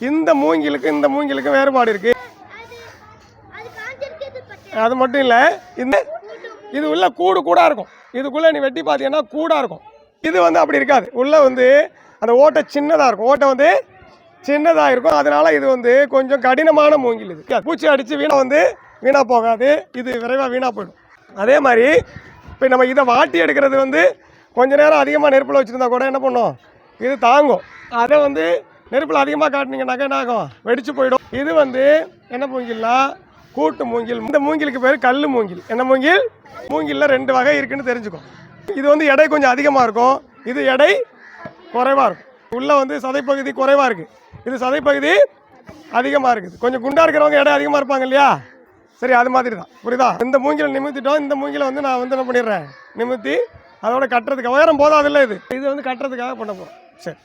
இந்த மூங்கிலுக்கு இந்த மூங்கிலுக்கு வேறுபாடு இருக்கு. அது மட்டும் இல்லை இந்த இது உள்ள கூடு கூட இருக்கும். இதுக்குள்ள நீ வெட்டி பார்த்தீங்கன்னா கூடாக இருக்கும். இது வந்து அப்படி இருக்காது. உள்ள வந்து அந்த ஓட்டை சின்னதாக இருக்கும். ஓட்டை வந்து சின்னதாக இருக்கும். அதனால இது வந்து கொஞ்சம் கடினமான மூங்கில் இது. பூச்சி அடித்து வீணா வந்து வீணாக போகாது. இது விரைவாக வீணாக போயிடும். அதே மாதிரி இப்போ நம்ம இதை வாட்டி எடுக்கிறது வந்து கொஞ்ச நேரம் அதிகமாக நெருப்பில் வச்சுருந்தா கூட என்ன பண்ணும்? இது தாங்கும். அதை வந்து நெருப்பில் அதிகமாக காட்டினீங்கன்னாக்கா என்ன ஆகும் வெடிச்சு போயிடும். இது வந்து என்ன மூங்கில்னா கூட்டு மூங்கில். இந்த மூங்கிலுக்கு பேர் கல் மூங்கில். என்ன மூங்கில்? மூங்கிலில் ரெண்டு வகை இருக்குன்னு தெரிஞ்சுக்கும் இது வந்து எடை கொஞ்சம் அதிகமாக இருக்கும். இது எடை குறைவாக இருக்கும். உள்ளே வந்து சதைப்பகுதி குறைவாக இருக்குது இது சதைப்பகுதி அதிகமாக இருக்குது கொஞ்சம் குண்டாக இருக்கிறவங்க எடை அதிகமாக இருப்பாங்க இல்லையா? சரி அது மாதிரி தான் புரியுதா? இந்த மூங்கிலை நிமித்திட்டோம் இந்த மூங்கில வந்து நான் வந்து என்ன பண்ணிடுறேன்? நிமித்தி அதோட கட்டுறதுக்கு. உயரம் போதாதில்ல இது. இது வந்து கட்டுறதுக்காக பண்ண போகிறோம் சரி.